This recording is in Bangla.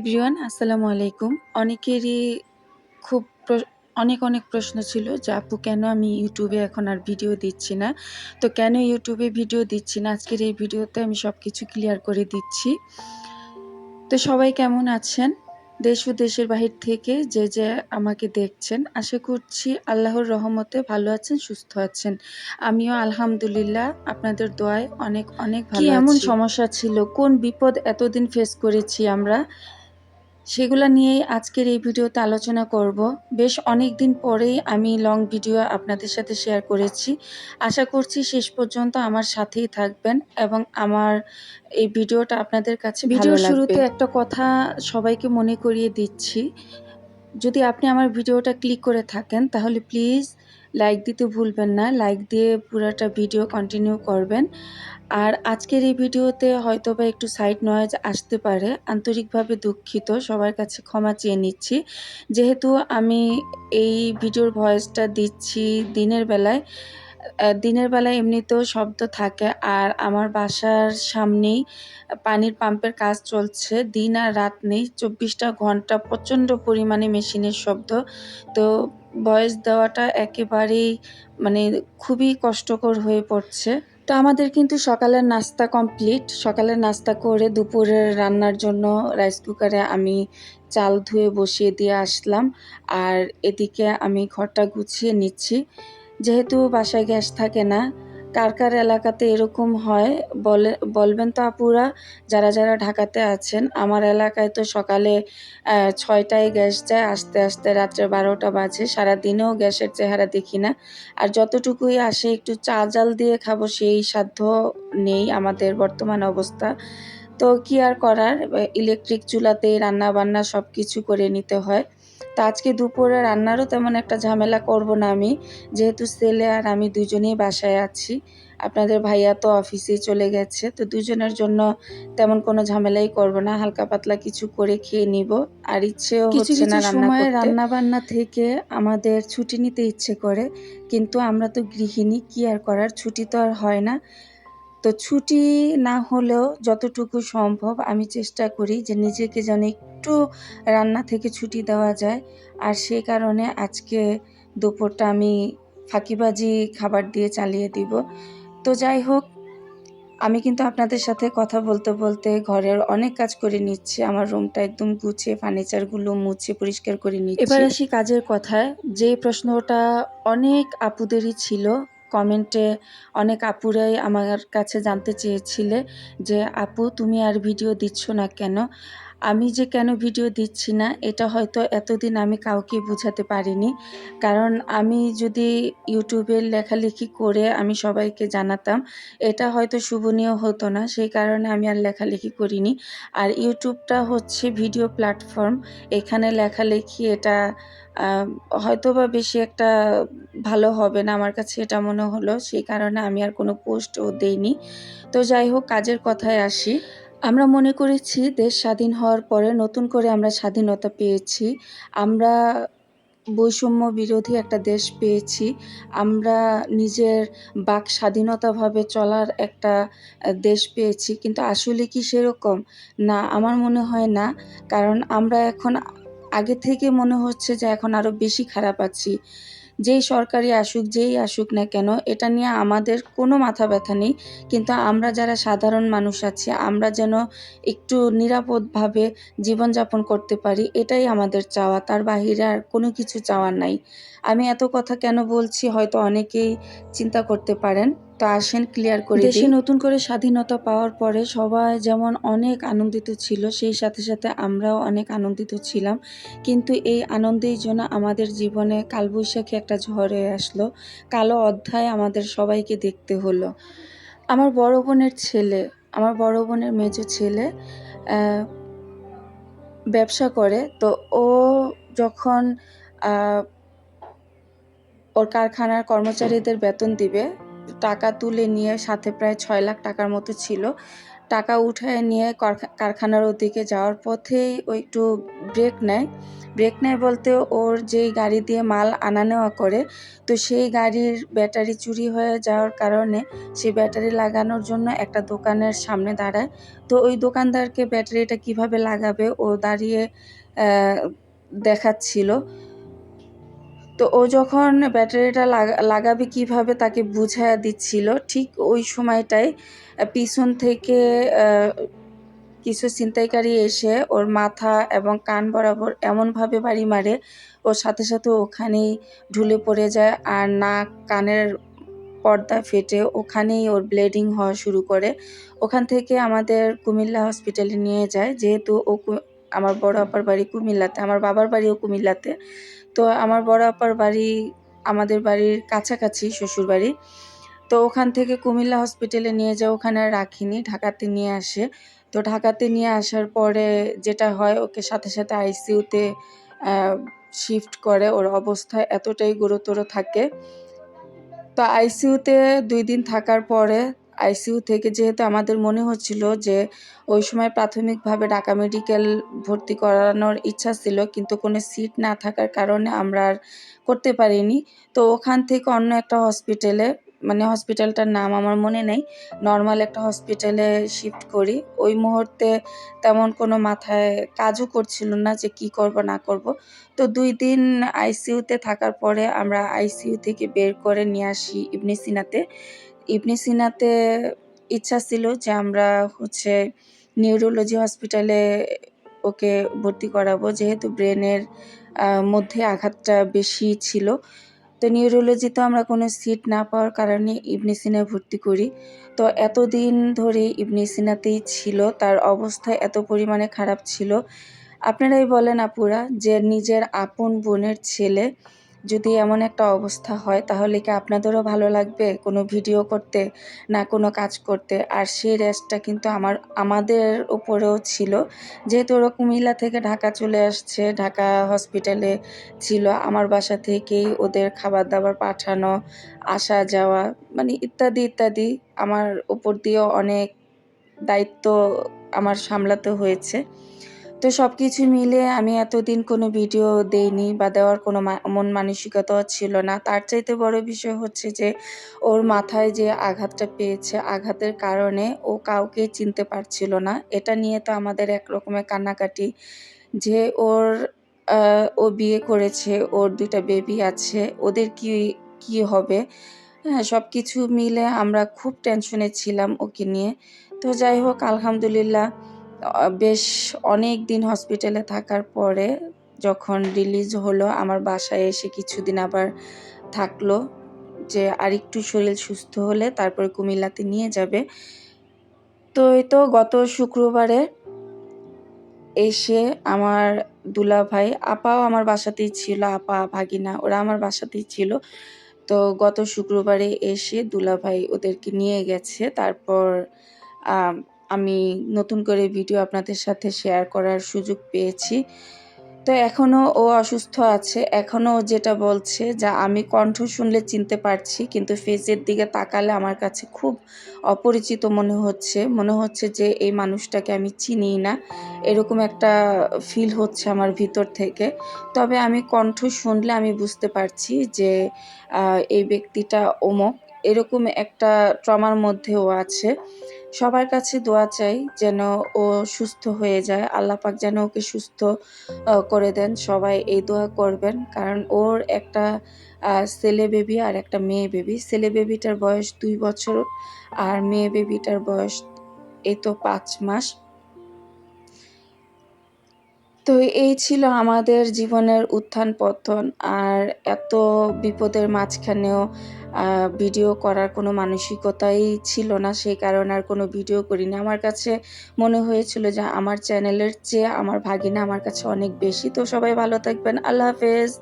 এভরিওয়ান আসসালামু আলাইকুম। অনেকেরই খুব অনেক অনেক প্রশ্ন ছিল যে আপু কেন আমি ইউটিউবে এখন আর ভিডিও দিচ্ছি না? তো কেন ইউটিউবে ভিডিও দিচ্ছি না? আজকের এই ভিডিওতে আমি সব কিছু ক্লিয়ার করে দিচ্ছি। তো সবাই কেমন আছেন? দেশ ও দেশের বাহির থেকে যে যে আমাকে দেখছেন আশা করছি আল্লাহর রহমতে ভালো আছেন সুস্থ আছেন। আমিও আলহামদুলিল্লাহ আপনাদের দোয়ায় অনেক অনেক ভালো এমন সমস্যা ছিল? কোন বিপদ এতদিন ফেস করেছি আমরা? সেগুলো নিয়েই আজকের এই ভিডিওতে আলোচনা করব। বেশ অনেক দিন পরেই আমি লং ভিডিও আপনাদের সাথে শেয়ার করেছি। আশা করছি শেষ পর্যন্ত আমার সাথেই থাকবেন এবং আমার এই ভিডিওটা আপনাদের কাছে ভিডিও শুরুতে একটা কথা সবাইকে মনে করিয়ে দিচ্ছি। যদি আপনি আমার ভিডিওটা ক্লিক করে থাকেন তাহলে প্লিজ লাইক দিতে ভুলবেন না লাইক দিয়ে পুরোটা ভিডিও কন্টিনিউ করবেন। আর আজকের এই ভিডিওতে হয়তো বা একটু সাইড নয়েজ আসতে পারে, আন্তরিকভাবে দুঃখিত, সবার কাছে ক্ষমা চেয়ে নিচ্ছি। যেহেতু আমি এই ভিডিওর ভয়েসটা দিচ্ছি দিনের বেলায় দিনের বেলায় এমনিতেও শব্দ থাকে আর আমার বাসার সামনেই পানির পাম্পের কাজ চলছে, দিন আর রাত নেই, চব্বিশটা ঘণ্টা প্রচণ্ড পরিমাণে মেশিনের শব্দ। তো ভয়েস দেওয়াটা একেবারেই মানে খুবই কষ্টকর হয়ে পড়ছে। তো আমাদের কিন্তু সকালের নাস্তা কমপ্লিট সকালের নাস্তা করে দুপুরের রান্নার জন্য রাইস কুকারে আমি চাল ধুয়ে বসিয়ে দিয়ে আসলাম। আর এদিকে আমি ঘরটা গুছিয়ে নিচ্ছি। যেহেতু বাসায় গ্যাস থাকে না কার কার এলাকাতে এরকম হয়? বলে, বলবেন তো আপুরা, যারা যারা ঢাকাতে আছেন। আমার এলাকায় তো সকালে ছয়টায় গ্যাস যায়, আস্তে আস্তে রাত্রে বারোটা বাজে। সারাদিনেও গ্যাসের চেহারা দেখি না। আর যতটুকুই আসে, একটু চা জাল দিয়ে খাব, সেই সাধ্য নেই আমাদের বর্তমান অবস্থা। তো কি আর করার? ইলেকট্রিক চুলাতেই রান্না বান্না সব কিছু করে নিতে হয়। তা আজকে দুপুরে রান্নারও তেমন একটা ঝামেলা করব না আমি। যেহেতু ছেলে আর আমি দুজনেই বাসায় আছি। আপনাদের ভাইয়া তো অফিসে চলে গেছে তো দুজনের জন্য তেমন কোনো ঝামেলাই করব না। হালকা পাতলা কিছু করে খেয়ে নিব। আর ইচ্ছেও হচ্ছে না রান্না সময়ে রান্না বান্না থেকে আমাদের ছুটি নিতে ইচ্ছে করে কিন্তু আমরা তো গৃহিণী কি আর করার? ছুটি তো আর হয় না। তো ছুটি না হলেও যতটুকু সম্ভব আমি চেষ্টা করি যে নিজেকে যেন একটু রান্না থেকে ছুটি দেওয়া যায়। আর সেই কারণে আজকে দুপুরটা আমি ফাঁকিবাজি খাবার দিয়ে চালিয়ে দিব। তো যাই হোক, আমি কিন্তু আপনাদের সাথে কথা বলতে বলতে ঘরের অনেক কাজ করে নিচ্ছি। আমার রুমটা একদম গুছিয়ে, ফার্নিচারগুলো মুছে, পরিষ্কার করে নিচ্ছি। এবার আসি কাজের কথায়। যে প্রশ্নটা অনেক আপুদেরই ছিল কমেন্টে অনেক আপুরাই আমার কাছে জানতে চেয়েছিলে যে, আপু, তুমি আর ভিডিও দিচ্ছ না কেন? আমি যে কেন ভিডিও দিচ্ছি না, এটা হয়তো এতদিন আমি কাউকে বোঝাতে পারিনি। কারণ আমি যদি ইউটিউবে লেখালেখি করে আমি সবাইকে জানাতাম, এটা হয়তো শুভনীয় হতো না। সেই কারণে আমি আর লেখালেখি করিনি। আর ইউটিউবটা হচ্ছে ভিডিও প্ল্যাটফর্ম। এখানে লেখালেখি এটা হয়তো বা বেশি একটা ভালো হবে না আমার কাছে এটা মনে হলো। সেই কারণে আমি আর কোনো পোস্টও দেইনি। তো যাই হোক, কাজের কথায় আসি। আমরা মনে করেছি দেশ স্বাধীন হওয়ার পরে নতুন করে আমরা স্বাধীনতা পেয়েছি। আমরা বৈষম্য বিরোধী একটা দেশ পেয়েছি। আমরা নিজের বাক স্বাধীনতাভাবে চলার একটা দেশ পেয়েছি। কিন্তু আসলে কি সেরকম? না, আমার মনে হয় না। কারণ আমরা এখন আগে থেকে মনে হচ্ছে যে এখন আরও বেশি খারাপ আছি। যেই সরকারি আসুক, যেই আসুক না কেন, এটা নিয়ে আমাদের কোনো মাথা ব্যথা নেই। কিন্তু আমরা যারা সাধারণ মানুষ আছি, আমরা যেন একটু নিরাপদভাবে জীবনযাপন করতে পারি, এটাই আমাদের চাওয়া। তার বাহিরে আর কোনো কিছু চাওয়ার নাই। আমি এত কথা কেন বলছি, হয়তো অনেকেই চিন্তা করতে পারেন। তো আসেন ক্লিয়ার করে দেশে নতুন করে স্বাধীনতা পাওয়ার পরে সবাই যেমন অনেক আনন্দিত ছিল সেই সাথে সাথে আমরাও অনেক আনন্দিত ছিলাম। কিন্তু এই আনন্দের জন্য আমাদের জীবনে কালবৈশাখী একটা ঝড় হয়ে আসলো। কালো অধ্যায় আমাদের সবাইকে দেখতে হলো। আমার বড় বোনের ছেলে আমার বড় বোনের মেজো ছেলে ব্যবসা করে। তো ও যখন ওর কারখানার কর্মচারীদের বেতন দিবে টাকা তুলে নিয়ে সাথে প্রায় ছয় লাখ টাকার মতো ছিল। টাকা উঠায় নিয়ে কারখানার ওদিকে যাওয়ার পথেই ও একটু ব্রেক নেয়। ব্রেক নেয় বলতে ওর যেই গাড়ি দিয়ে মাল আনা নেওয়া করে, তো সেই গাড়ির ব্যাটারি চুরি হয়ে যাওয়ার কারণে সেই ব্যাটারি লাগানোর জন্য একটা দোকানের সামনে দাঁড়ায়। তো ওই দোকানদারকে ব্যাটারিটা কীভাবে লাগাবে ও দাঁড়িয়ে দেখাচ্ছিল। তো ও যখন ব্যাটারিটা লাগাবে কীভাবে তাকে বুঝাইয়া দিচ্ছিল ঠিক ওই সময়টায় আহ, পিছন থেকে কিছু ছিনতাইকারী এসে ওর মাথা এবং কান বরাবর এমনভাবে বাড়ি মারে ওর সাথে সাথে ওখানেই ঢুলে পড়ে যায় আর নাক কানের পর্দা ফেটে ওখানেই ওর ব্লিডিং হওয়া শুরু করে। ওখান থেকে আমাদের কুমিল্লা হসপিটালে নিয়ে যায় যেহেতু ও আমার বড় আপার বাড়ি কুমিল্লাতে আমার বাবার বাড়িও কুমিল্লাতে। তো আমার বড় আপার বাড়ি, আমাদের বাড়ির কাছাকাছি শ্বশুর বাড়ি। তো ওখান থেকে কুমিল্লা হসপিটালে নিয়ে যায় ওখানে রাখিনি, ঢাকাতে নিয়ে আসে। তো ঢাকাতে নিয়ে আসার পরে যেটা হয়, ওকে সাথে সাথে আইসিইউতে শিফট করে। ওর অবস্থা এতটাই গুরুতর থাকে। তো আইসিইউতে দুই দিন থাকার পরে আইসিইউ থেকে যেহেতু আমাদের মনে হচ্ছিল যে ওই সময় প্রাথমিকভাবে ঢাকা মেডিকেল ভর্তি করানোর ইচ্ছা ছিল, কিন্তু কোনো সিট না থাকার কারণে আমরা আর করতে পারিনি। তো ওখান থেকে অন্য একটা হসপিটালে মানে হসপিটালটার নাম আমার মনে নেই, নর্মাল একটা হসপিটালে শিফট করি। ওই মুহূর্তে তেমন কোনো মাথায় কাজও করছিল না যে কি করব, না করব। তো দুই দিন আইসিইউতে থাকার পরে আমরা আইসিইউ থেকে বের করে নিয়ে আসি ইবনে সিনাতে। ইবনে সিনাতে ইচ্ছা ছিল যে আমরা হচ্ছে নিউরোলজি হসপিটালে ওকে ভর্তি করাবো, যেহেতু ব্রেনের মধ্যে আঘাতটা বেশি ছিল। তো নিউরোলজিতে আমরা কোনো সিট না পাওয়ার কারণে ইবনে সিনায় ভর্তি করি। তো এতদিন ধরে ইবনে সিনাতেই ছিল, তার অবস্থা এত পরিমাণে খারাপ ছিল। আপনারাই বলেন আপুরা যে নিজের আপন বোনের ছেলে যদি এমন একটা অবস্থা হয়, তাহলে কি আপনাদেরও ভালো লাগবে কোনো ভিডিও করতে না কোনো কাজ করতে? আর সেই রেস্টটা কিন্তু আমার, আমাদের উপরেও ছিল। যেহেতু ওরা কুমিল্লা থেকে ঢাকা চলে আসছে, ঢাকা হসপিটালে ছিল, আমার বাসা থেকেই ওদের খাবার দাবার পাঠানো, আসা যাওয়া মানে ইত্যাদি ইত্যাদি আমার উপর দিয়েও অনেক দায়িত্ব আমার সামলাতে হয়েছে। তো সব কিছু মিলে আমি এতদিন কোনো ভিডিও দেইনি বা দেওয়ার কোনো মন মানসিকতাও ছিল না। তার চাইতে বড় বিষয় হচ্ছে যে, ওর মাথায় যে আঘাতটা পেয়েছে, আঘাতের কারণে ও কাউকে চিনতে পারছিল না। এটা নিয়ে তো আমাদের এক রকমের কান্নাকাটি। যে ওর ও বিয়ে করেছে, ওর দুইটা বেবি আছে, ওদের কি কি হবে? হ্যাঁ সব কিছু মিলে আমরা খুব টেনশনে ছিলাম ওকে নিয়ে। তো যাই হোক, আলহামদুলিল্লাহ বেশ অনেক দিন হসপিটালে থাকার পরে যখন রিলিজ হলো, আমার বাসায় এসে কিছুদিন আবার থাকল যে আরেকটু শরীর সুস্থ হলে তারপরে কুমিল্লাতে নিয়ে যাবে। তো এই তো গত শুক্রবারে এসে আমার দুলা ভাই আপাও আমার বাসাতেই ছিল, আপা, ভাগিনা, ওরা আমার বাসাতেই ছিল। তো গত শুক্রবারে এসে দুলা ভাই ওদেরকে নিয়ে গেছে, তারপর আম, নতুন করে ভিডিও আপনাদের সাথে শেয়ার করার সুযোগ পেয়েছি। তো এখনও ও অসুস্থ আছে। এখনও যেটা বলছে যা আমি কণ্ঠ শুনলে চিনতে পারছি কিন্তু ফেসের দিকে তাকালে আমার কাছে খুব অপরিচিত মনে হচ্ছে। মনে হচ্ছে যে এই মানুষটাকে আমি চিনি না। এরকম একটা ফিল হচ্ছে আমার ভিতর থেকে। তবে আমি কণ্ঠ শুনলে আমি বুঝতে পারছি যে এই ব্যক্তিটা অমুক। এরকম একটা ট্রমার মধ্যেও আছে। সবার কাছে দোয়া চাই যেন ও সুস্থ হয়ে যায়। আল্লাহ পাক যেন ওকে সুস্থ করে দেন। সবাই এই দোয়া করবেন। কারণ ওর একটা ছেলে বেবি আর একটা মেয়ে বেবি ছেলে বেবিটার বয়স দুই বছর আর মেয়ে বেবিটার বয়স এই তো পাঁচ মাস। তো এই ছিল আমাদের জীবনের উত্থান পতন। আর এত বিপদের মাঝখানেও ভিডিও করার কোনো মানসিকতাই ছিল না, সেই কারণে আর কোনো ভিডিও করিনি। আমার কাছে মনে হয়েছিল যে আমার চ্যানেলের চেয়ে আমার ভাগিনা আমার কাছে অনেক বেশি। তো সবাই ভালো থাকবেন। আল্লাহ হাফেজ।